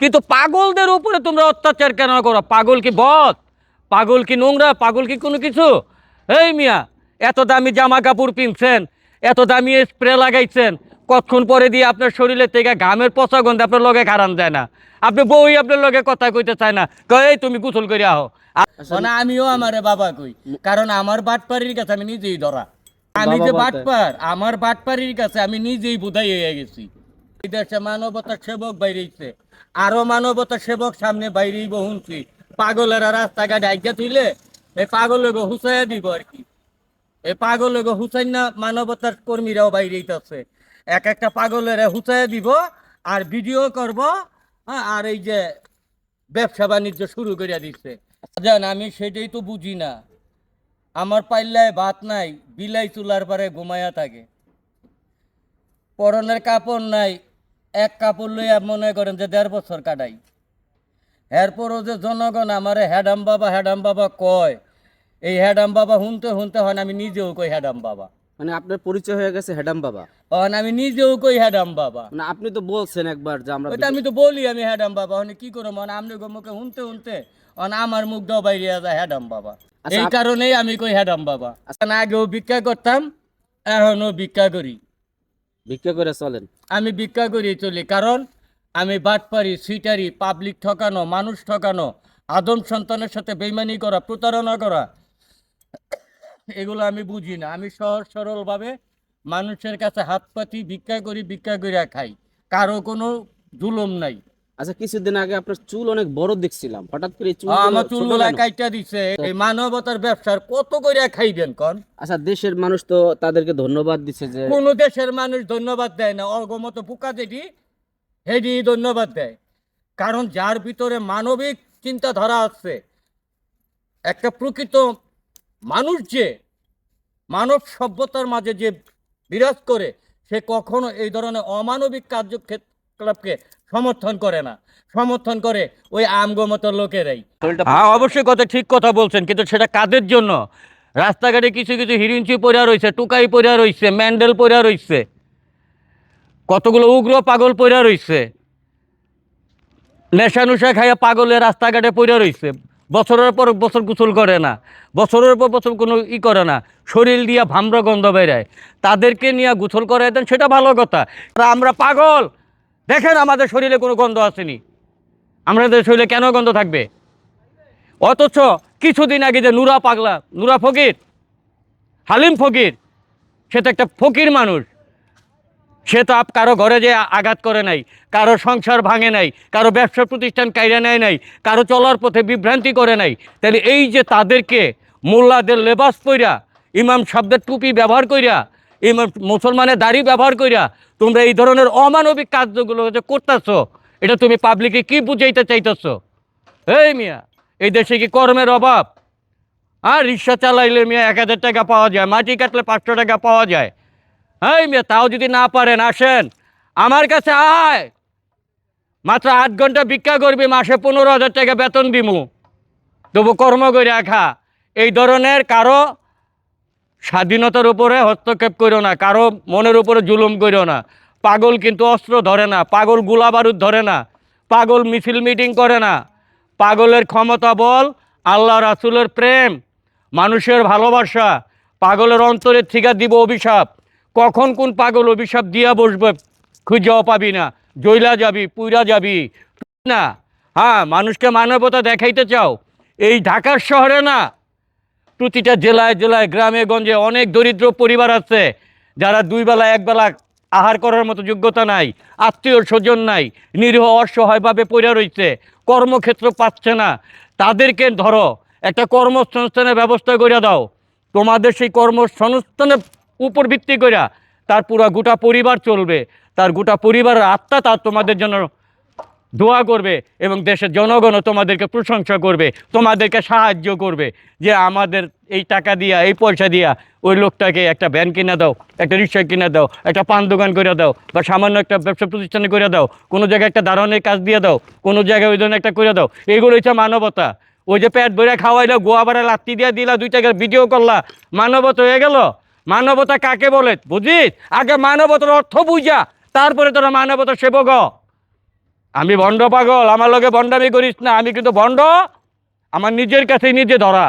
কিন্তু পাগলদের উপরে তোমরা অত্যাচার কেন করো? পাগল কি বধ পাগল কি নোংরা? পাগল কি কোনো কিছু? এই মিয়া এত দামি জামা কাপড় কিনছেন এত দামি স্প্রে লাগাইছেন কতক্ষণ পরে দিয়ে আপনার শরীরের থেকে ঘামের পচা গন্ধে আপনার লগে খারান যায় না। আপনি বই আপনার লগে কথা কইতে চায় না। কয় এই তুমি গোসল করে আহো। মানে আমিও আমারে বাবা কই কারণ আমার বাটপাড়ির কাছে আমি নিজেই ধরা। আমি যে বাটপার আমার বাটপাড়ির কাছে আমি নিজেই বোধাই হয়ে গেছি। দেশে মানবতার সেবক বাইরেছে। আরও মানবতার সেবক সামনে বাইরেই বহুনছি। পাগলেরা রাস্তাঘাটে আজ্ঞা তুইলে এই পাগলকে হুসাইয়া দিব আর কি। এই পাগলকে হুসাইন না মানবতার কর্মীরাও বাইরেইতেছে। এক একটা পাগলের হুসাইয়া দিব আর ভিডিও করব হ্যাঁ, আর এই যে ব্যবসা বাণিজ্য শুরু করে দিচ্ছে জান আমি সেটাই তো বুঝি না। আমার পাল্লায় ভাত নাই বিলাই চুলার পারে ঘুমায়া থাকে। পরনের কাপড় নাই এক কাপড় লইয়া মনে করেন যে দেড় বছর কাটাই। এরপরও যে জনগণ আমারে হ্যাডাম বাবা হ্যাডাম বাবা কয় এই হ্যাডাম বাবা শুনতে শুনতে হয় আমি নিজেও কই হ্যাডাম বাবা। মানে আপনার পরিচয় হয়ে গেছে হেডাম বাবা? হন আমি নিজেও কই হ্যাডাম বাবা। না আপনি তো বলছেন একবার যে আমরা ওইটা আমি তো বলি আমি হ্যাডাম বাবা মানে কি করো মানে আপনি মুখে শুনতে শুনতে অন আমার মুখ দাও বাইরে যায় হ্যাডাম বাবা। আচ্ছা, এই কারণেই আমি কই হ্যাডাম বাবা। না আগেও ভিক্ষা করতাম এখনও ভিক্ষা করি। ভিক্ষা করে চলেন। আমি ভিক্ষা করে চলি, কারণ আমি বাটপারি সুইটারি পাবলিক ঠকানো, মানুষ ঠকানো, আদম সন্তানের সাথে বেইমানি করা, প্রতারণা করা, এগুলো আমি বুঝি না। আমি সহজ সরলভাবে মানুষের কাছে হাত পাতি ভিক্ষা করি, ভিক্ষা করিয়া খাই। কারও কোনো জুলুম নাই। আচ্ছা কিছুদিন আগে আপনার চুল অনেক বড় দেখছিলাম। হঠাৎ করে চুল আমার চুলগুলা কাইটা দিছে। এই মানবতার ব্যবসার কত করে খাইবেন কন? আচ্ছা দেশের মানুষ তো তাদেরকে ধন্যবাদ দিচ্ছে যে কোন দেশের মানুষ ধন্যবাদ দেয় না। অগমত পোকা যেটি হেডি ধন্যবাদ দেয়। কারণ যার ভিতরে মানবিক চিন্তাধারা আছে একটা প্রকৃত মানুষ যে মানব সভ্যতার মাঝে যে বিরাজ করে সে কখনো এই ধরনের অমানবিক কার্যকলাপকে সমর্থন করে না। সমর্থন করে ওই আমগমত লোকেরাই। হ্যাঁ অবশ্যই কথা ঠিক কথা বলছেন, কিন্তু সেটা কাদের জন্য? রাস্তাঘাটে কিছু কিছু হিরিঞ্চি পড়া রয়েছে টুকাই পড়া রয়েছে ম্যান্ডেল পড়া রয়েছে কতগুলো উগ্র পাগল পড়া রয়েছে নেশা নুশা খাইয়া পাগলে রাস্তাঘাটে পড়া রয়েছে বছরের পর বছর গোসল করে না, বছরের পর বছর কোনো ই করে না, শরীর দিয়া ভাম্র গন্ধ বেরায়। তাদেরকে নিয়ে গোসল করে দেন সেটা ভালো কথা আমরা পাগল। দেখেন আমাদের শরীরে কোনো গন্ধ আসেনি। আমাদের শরীরে কেন গন্ধ থাকবে? অথচ কিছুদিন আগে যে নুরা পাগলা, নুরা ফকির, হালিম ফকির, সে তো একটা ফকির মানুষ। সে তো আপ, কারও ঘরে যে আঘাত করে নাই, কারও সংসার ভাঙে নাই, কারও ব্যবসা প্রতিষ্ঠান কাইরা নেয় নাই, কারও চলার পথে বিভ্রান্তি করে নাই। তাহলে এই যে তাদেরকে মোল্লাদের লেবাস পইরা ইমাম শব্দের টুপি ব্যবহার কইরা ইমাম মুসলমানের দাড়ি ব্যবহার করিয়া তোমরা এই ধরনের অমানবিক কাজগুলো যে করতেছো, এটা তুমি পাবলিকে কি বুঝাইতে চাইতেছো? এই মিয়া, এই দেশে কি কর্মের অভাব? আর রিক্সা চালাইলে মিয়া এক হাজার টাকা পাওয়া যায়, মাটি কাটলে পাঁচশো টাকা পাওয়া যায়। এই মিয়া, তাও যদি না পারেন, আসেন। আমার কাছে আয়। মাত্র আট ঘণ্টা ভিক্ষা করবি, মাসে পনেরো হাজার টাকা বেতন দিমু। তবু কর্ম করে রাখা। এই ধরনের কারও স্বাধীনতার উপরে হস্তক্ষেপ করো না, কারও মনের উপরে জুলুম করো না। পাগল কিন্তু অস্ত্র ধরে না, পাগল গোলা বারুদ ধরে না, পাগল মিছিল মিটিং করে না। পাগলের ক্ষমতা বল, আল্লাহ রাসুলের প্রেম, মানুষের ভালোবাসা, পাগলের অন্তরের থেকে দিব অভিশাপ। কখন কোন পাগল অভিশাপ দিয়া বসবে, খুঁজেও পাবি না জৈলা যাবি, পুইরা যাবি। না হ্যাঁ মানুষকে মানবতা দেখাইতে চাও। এই ঢাকার শহরে না প্রতিটা জেলায় জেলায়, গ্রামে, গঞ্জে অনেক দরিদ্র পরিবার আছে, যারা দুই বেলা, এক বেলা আহার করার মতো যোগ্যতা নাই, আত্মীয় স্বজন নাই, নিরীহ অসহায়ভাবে পড়ে রয়েছে, কর্মক্ষেত্র পাচ্ছে না। তাদেরকে ধরো, একটা কর্মসংস্থানের ব্যবস্থা করে দাও। তোমাদের সেই কর্মসংস্থানের উপর ভিত্তি করে তার পুরা গোটা পরিবার চলবে। তার গোটা পরিবারের আত্মা তার তোমাদের জন্য দোয়া করবে এবং দেশের জনগণও তোমাদেরকে প্রশংসা করবে, তোমাদেরকে সাহায্য করবে যে আমাদের এই টাকা দিয়া, এই পয়সা দিয়া ওই লোকটাকে একটা ভ্যান কিনে দাও, একটা রিক্সা কিনে দাও, একটা পান দোকান করে দাও বা সামান্য একটা ব্যবসা প্রতিষ্ঠানে করে দাও, কোনো জায়গায় একটা দারণের কাজ দিয়ে দাও, কোনো জায়গায় ওই ধরনের একটা করে দাও, এগুলো হচ্ছে মানবতা। ওই যে পেট ভরে খাওয়াইলো, গোয়া বাড়া লাত্তি দিয়া দিলা, দুই টাকার ভিডিও করলা, মানবতা হয়ে গেল? মানবতা কাকে বলে? বুঝিস? আগে মানবতার অর্থ বুঝা, তারপরে তোরা মানবতা সেবক। আমি ভণ্ড পাগল, আমার লগে ভণ্ডামি করিস না, আমি কিন্তু ভণ্ড আমার নিজের কাছে নিজে ধরা।